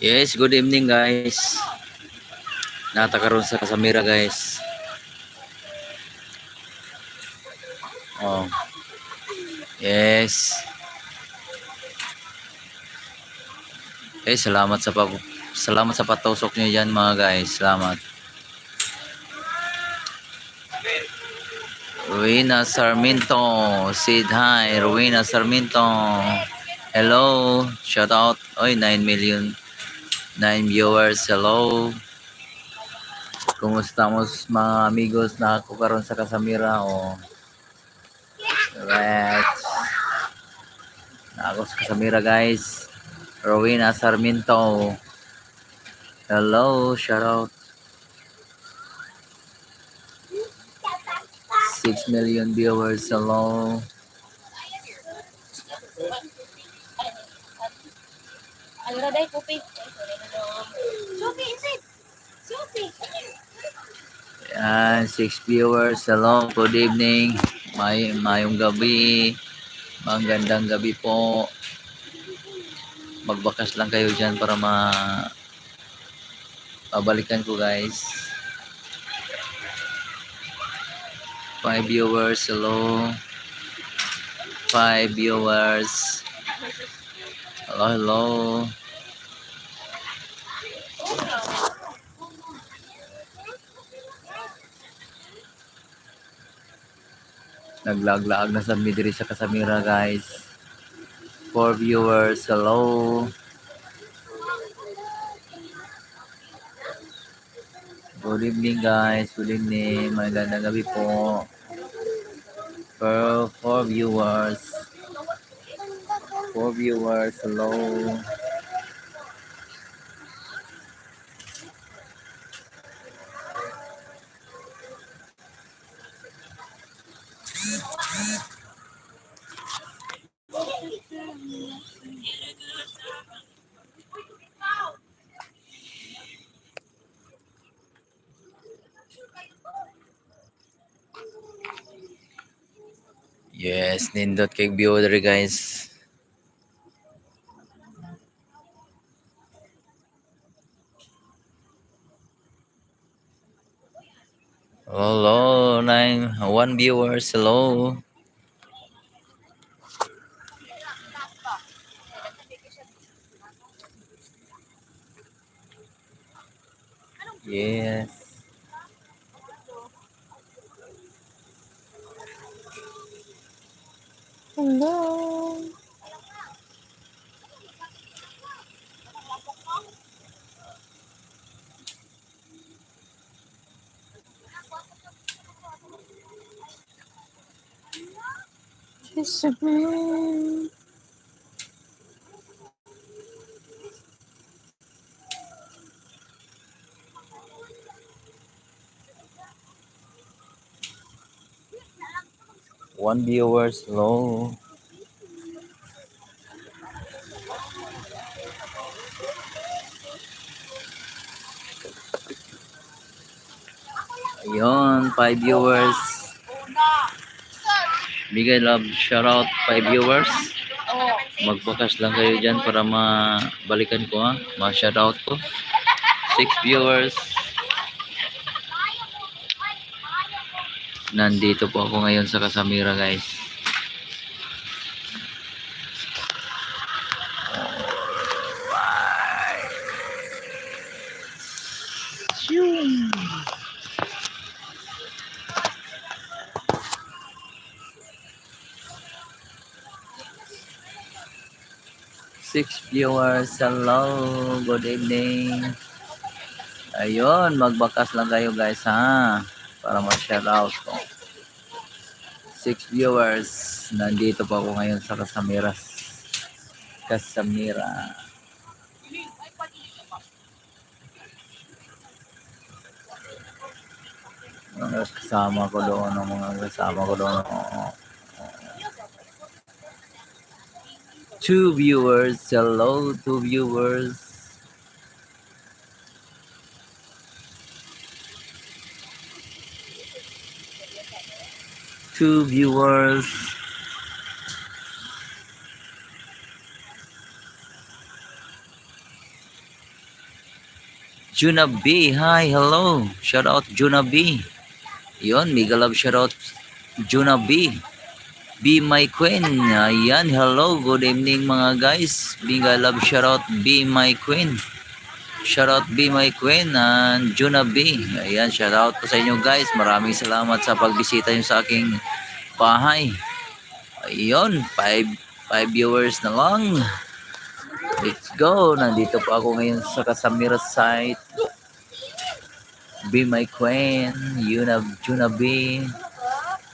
Yes, good evening guys. Natakaroon sa Kasamira guys. Oh. Yes. Eh, salamat sa pag salamat sa patusok niyo diyan mga guys. Salamat. Rowena Sarmiento, Sid hi, Rowena Sarmiento. Hello, shout out. Oy, 9 million 9 viewers. Hello. Kumusta mo mga amigos na ako karon sa Kasamira o Right. Na ako sa Kasamira guys. Rowena Sarmiento. Hello, shout out. 6 million viewers. Sophie, inside! Sophie! Yan, 6 viewers. Hello, good evening. May mayong gabi. Magandang gabi po. Magbakas lang kayo dyan para ma pabalikan ko guys. 5 viewers. Hello. 5 viewers. Hello, hello. Naglaglaag na sa midri sa Kasamira guys. For viewers, hello. Good evening guys, good evening. Magandang gabi po. For, for viewers. For viewers, hello. Yes, nindot kay view diri guys. Hello, nine, one viewers, hello. Yes. Hello. One viewers, hello. Ayun, five viewers. Bigay love, shoutout, five viewers. Magbakas lang kayo dyan para mabalikan ko ha. Ma-shoutout ko. Six viewers. Nandito po ako ngayon sa Casamira guys. Viewers, hello, good evening. Ayun, magbakas lang kayo guys ha, para ma-shout out ko. Six viewers, nandito pa ako ngayon sa Casamiras. Casamira. Mga kasama ko doon, mga kasama ko doon. oo. Two viewers, hello, two viewers. Two viewers. Juna B, hi, hello. Shout out Juna B. Yon, mega love shout out Juna B. Be my queen. Ayan, hello. Good evening mga guys. Mega love shout out Be my queen. Shout out Be my queen and Juna B. Ayan, shout out po sa inyo guys. Maraming salamat sa pagbisita nyo sa aking bahay. Ayun, 5 5 viewers na lang. Let's go. Nandito po ako ngayon sa Casamira site. Be my queen. Yuna, Juna B.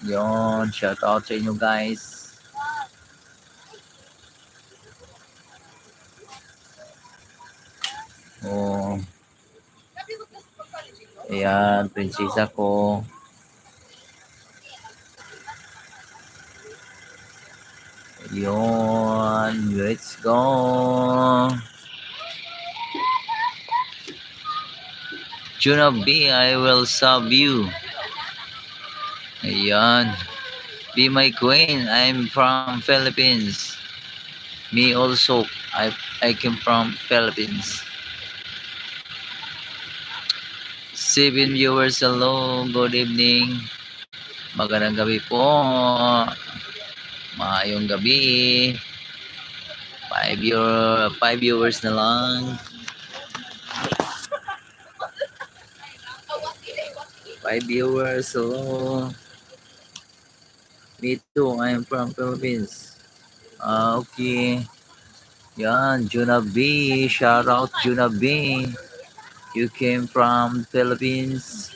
Yon, shout out sa inyo guys. Oh. Ayan, prinsesa ko. Yon, let's go. Juna B, I will sub you. Ayan. Be my queen. I'm from Philippines. Me also. I I came from Philippines. Seven viewers, hello. Good evening. Magandang gabi po. Maayong gabi. Five, viewer, five viewers na lang. Five viewers, hello. Me too, I'm from Philippines. Ah, okay. Yan, Juna B. Shout out Juna B. You came from Philippines.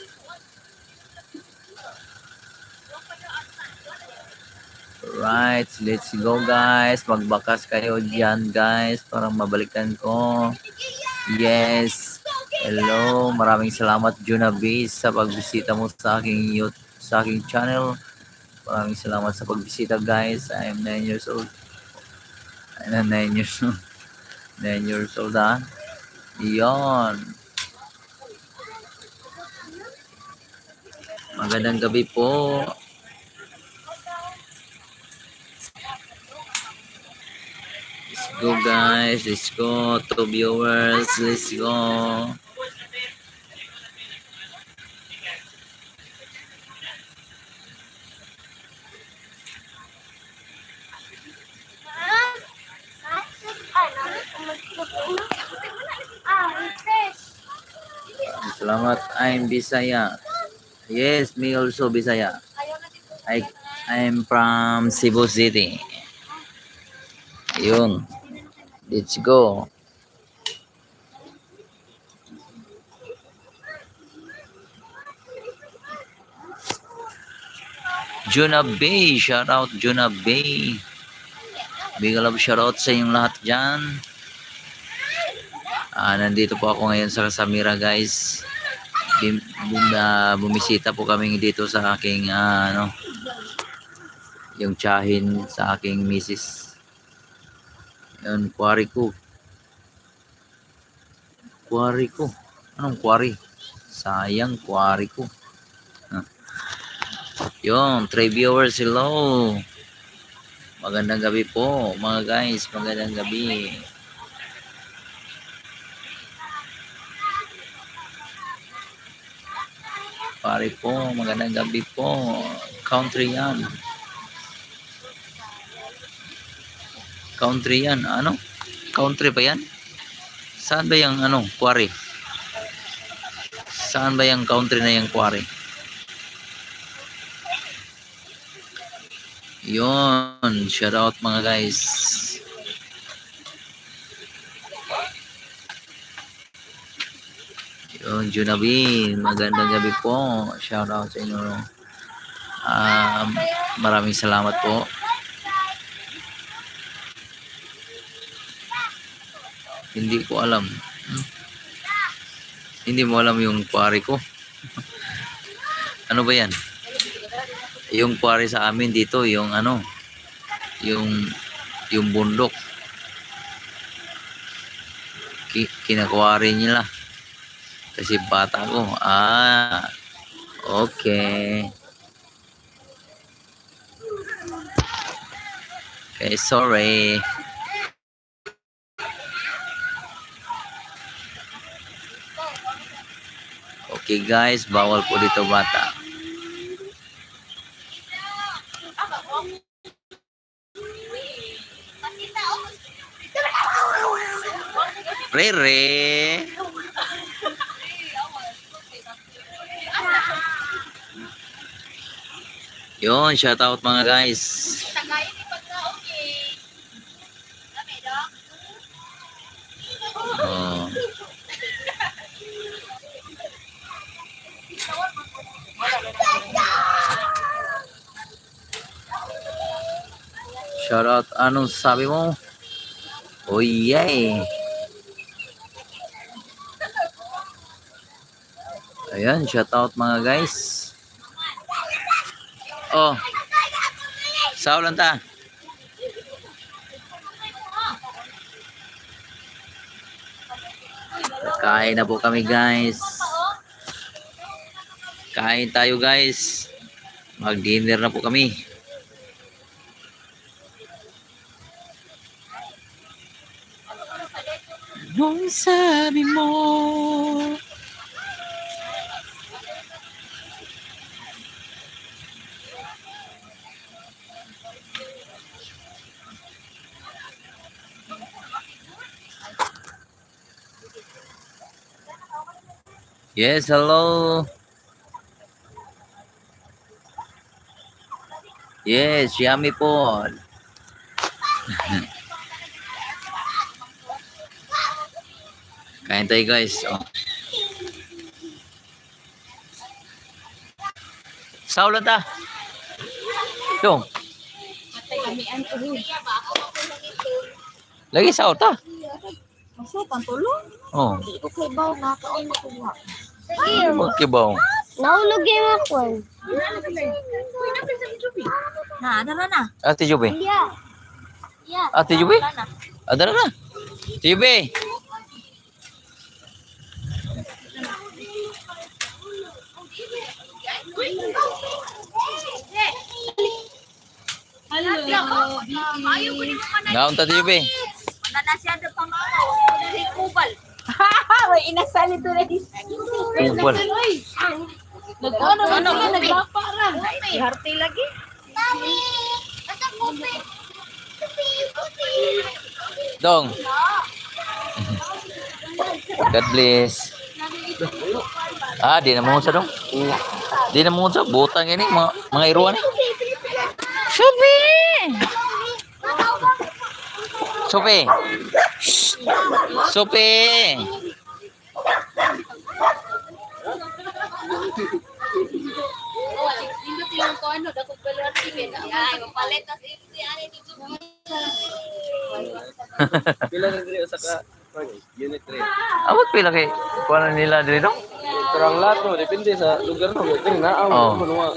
Right, let's go guys. Magbakas kayo dyan guys para mabalikan ko. Yes. Hello, maraming salamat Juna B sa pagbisita mo sa aking youth, sa aking channel. Maraming salamat sa pagbisita guys. I am 9 years old. I am 9 years old. 9 years old ha. Yun. Magandang gabi po. Let's go guys. Let's go. Two viewers. Let's go. I'm Bisaya. Yes, me also Bisaya. I I'm from Cebu City. Ayun. Let's go. Juna Bay, shout out Juna Bay. Big love shout out sa inyong lahat dyan. Ah, nandito po ako ngayon sa Samira guys. Bim, bum, ah, bumisita po kami dito sa aking ah, ano yung tsahin sa aking misis. Yun, quarry ko. Quarry ko. Anong quarry? Sayang, quarry ko. Ah. Yun, three viewers, hello. Magandang gabi po, mga guys. Magandang gabi. Pare po, magandang gabi po. Country yan. Country yan. Ano? Country ba yan? Saan ba yung ano, quarry? Saan ba yung country na yung quarry? Yun. Shout out mga guys. Yun, Junabi. Magandang gabi po. Shout out sa inyo. Um, maraming salamat po. Hindi ko alam. Hmm? Hindi mo alam yung quarry ko. ano ba yan? Yung quarry sa amin dito, yung ano, yung yung bundok. Ki kinakwari nila. Kasi bata ko. Ah, okay. Okay, sorry. Okay guys, bawal po dito bata. Rere. Yun, shout out mga guys. Oh. Shout out, anong sabi mo? Oh yay! Ayan, shout out mga guys. Oh. Sao lang ta? Kain na po kami guys. Kain tayo guys. Mag-dinner na po kami. Anong sabi mo? Yes, hello. Yes, yummy po. Kain tayo guys. Oh. Sao lang ta? Yung. Lagi sao ta? Masuk ang tulong. Oh. Di ko kay baw na kaon ko nga. Magkibaw. Nahulog yung ako. Na, ano na na? Ate Jubi. Yeah. Yeah. Ate Jubi. Wala na. Ada na. Ate Jubi. Hello. Naon ta Jubi. Na nasyado pa mga. Kubal. May inasali to na Kubal. Nagkano Ano, sila kupi? nagpapara. Iharte lagi. Mami! Basta kupi! Kupi! Kupi! Dong. God bless. Ah, di na mo sa dong. Di na mo sa butang ini mga mga iruan ni. Supi. Supi. Supi. Pila na diri usa ka unit 3. Amot pila kay kuan nila diri dong. Karang lahat no depende sa lugar no. Diri na ang Oo. mga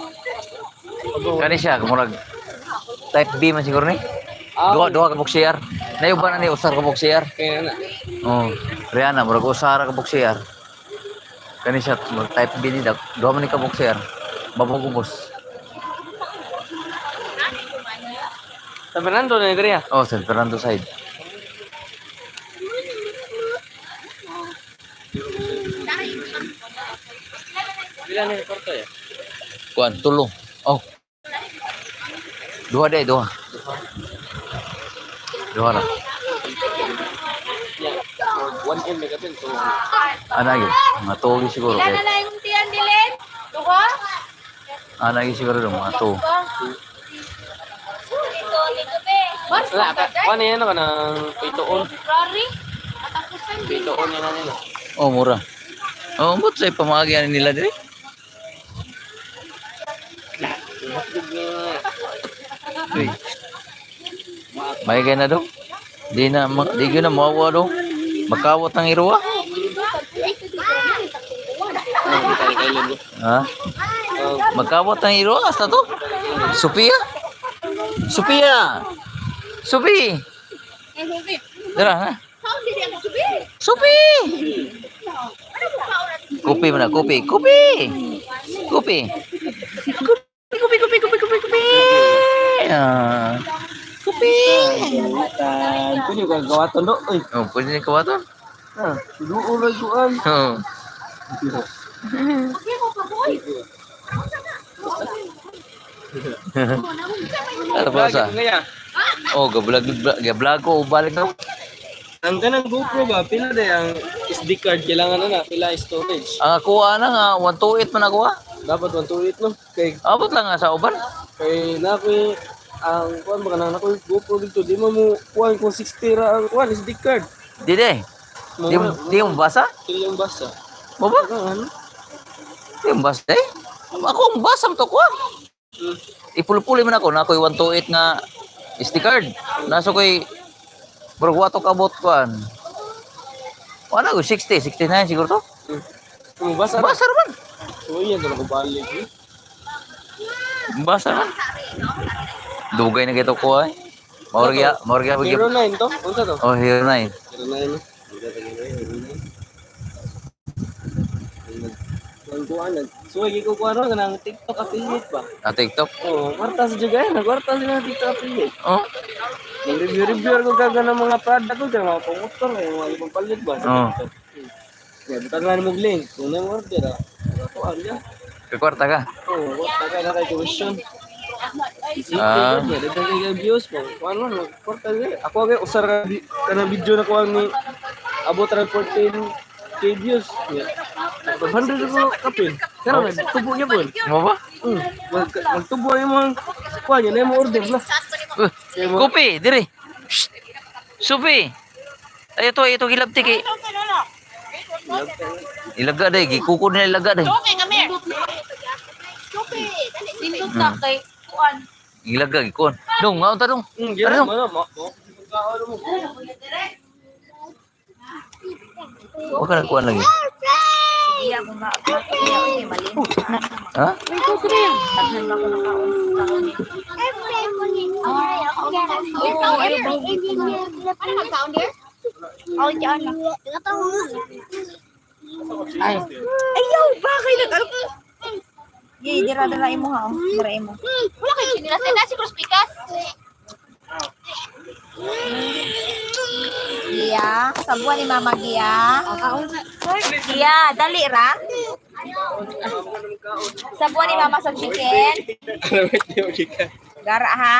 Kani siya type B man siguro ni. Duha duha ka boxer. Nayuban na ni usar ka boxer. kaya na. Oh, Rihanna, murag usara ka boxer. Kani siya murag type B ni dak. Duha man ni ka boxer. Babong kubos. Sa Fernando na diri ah. Oh, San Fernando side. Pila na korto ya. Kuan tulo. Oh. Duha day, duha. Duha ra. Ya. 1 M megapin so. Ana gyud. Mga tulo siguro kay. na yung tiyan dilen. Duko? Ana gyud siguro dong mga. Basta Wala ka. Kuan yan ka ng pitoon. Pitoon yan na nila. Oh, mura. Oh, but say pamagyan nila diri. May na dong. Di na, ma- di ko na mawa dong. Makawat ang iruwa. Ha? Magkawat ang iruwa. Asta to? Sophia? Sophia! Sophie! Dara, ha? Sophie! Kopi mana? Kopi. Kopi. Kopi. Kopi, kopi, kopi, kopi, kopi, kopi. Ah. Kopi. Kunya ka gawaton do. Uy. Oh, pwede ni kawaton. Ah, duo ra kuan. Oh. Ano ba sa? Oh, gabulag gabulag ko balik na. Ang kanang GoPro ba pila day ang SD card kailangan na na pila storage. Ang akuha na nga 128 man ako. ah. Dapat 128 no. Kay Abot lang nga sa uban. kay na ko ang kuan ba kanang nako GoPro dito di mo mo kuan kung 60 ra ang kuan SD card. Dide. Di mo di mo basa? Kili yung basa. Mo ba? Ano? Di mo basa eh. Ako ang basam to ko. ah. Ipulpuli man ako na ako'y 128 nga SD card. Naso ko'y Bro, wato kabot ko an. Ano ko 60, 69 siguro to. Kung basa ra. Basa man. So yan talaga balik. eh. Basa man. Dugay na kito ko ay. Maurya, maurya bigyan. 09 to. Unsa to? Oh, here na eh. 09. Hindi ta gani. Ang kuan nag so igi ko kuan ra kanang TikTok affiliate ba. Na TikTok. Oh, kwarta sa juga na kwarta sila TikTok affiliate. Oh. Review-review ko kaga ng mga product ko kaya mga pangutor eh, mga ibang palit ba. Oo. Yeah, butang nga mo link. Kung na mo order ah. Ako ano Kwarta ka. Oh, kwarta ka na kay tuition. Ah. Ah, dito kay views mo. Kuan mo, kwarta nga. Ako kay usar ka di- kanang video na ko ni abot ra 14 k views. Yeah. 500 ko kapin. Pero nagtubo niya po. Mo ba? Hmm. Mag magtubo yung mga kuan niya na mo order na. Uh, kopi, dire. Shh. Supi. Ay ito, ito gilabti kay. Ilaga day, gikuko na ilaga day. Okay, come here. Indot na kay kuan. ilagay ko. Dong, con tarong. Tarong. Huwag ka nagkuhan lagi. Ha? Ay. Ayaw, bakit nag-alok? Gi, dira dira imo ha. Dira imo. Wala kay sinilas na si Cross Picas. Gia. Sabuan ni Mama Gia. Gia, dali ra. Sabuan ni Mama sa chicken. Gara ha.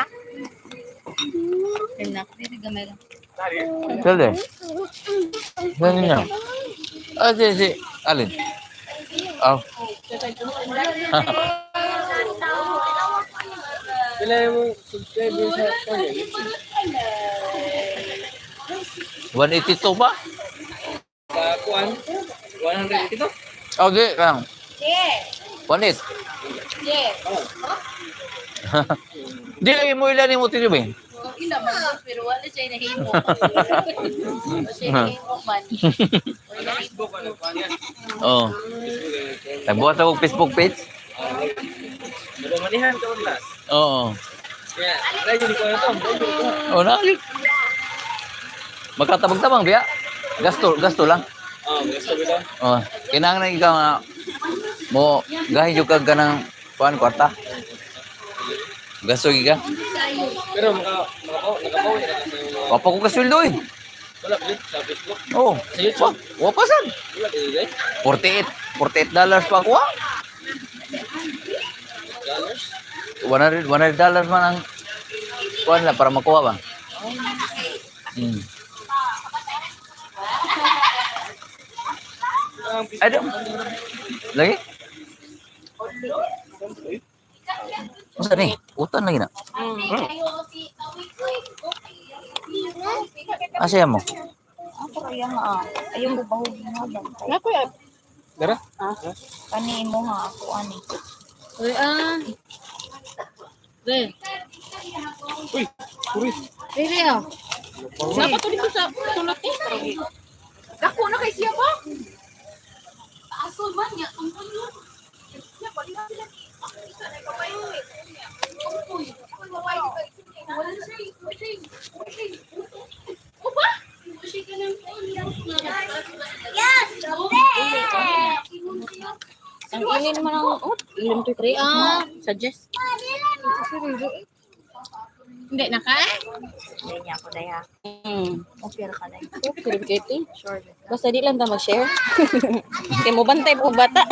Sali. Sali niya. Ah, si, si. Alin? Oh. Pila yung subscriber sa kanya? 182 ba? Sa kuan? 100 ito? Oh, di. Kang. Yeah. 18. Yeah. Di lagi mo ilan mo tino ba? Naman, boss, pero wala siya nahimo. Wala siya nahimo man. Ano? Oo. Nagbuhat ako Facebook page? Nagmamanihan ka wala. Oo. To. Oh, na. Magkatabang-tabang biya. Gasto, gasto lang. Ah, gusto ko lang. Oh, kinahanglan ikaw nga mo gahin jud kag kanang kuan kwarta. Gasto giga. Pero maka, makapaw, nakapawi na kasi ko kasweldo eh. Wala ulit sa Facebook. Oh, Sa YouTube. wa pa sad. Wala guys. 48 48 dollars pa ko. ah. Dollars. 100 100 dollars man ang kuan la para makuha ba. Hmm. Ay, di- Lagi? Ni? Utan lagi na. Asa mo? Ako kaya nga. Ayong bubahog mo ba? Naku ya. Dara? Kani mo ha ako ani. Uy, ah. Be. Uy, puri. Dili ah. Dapat ulit ko sa sulat eh. Dako na kay siya ba? Aso man tungkol yun. Ang ilin naman ang oh, ilin to three. Ah, suggest. Hindi na ka? Hindi niya ako daya. Hmm. Okay ra ka. Sure. Basta di lang ta mag-share. Kaya mo bantay po bata.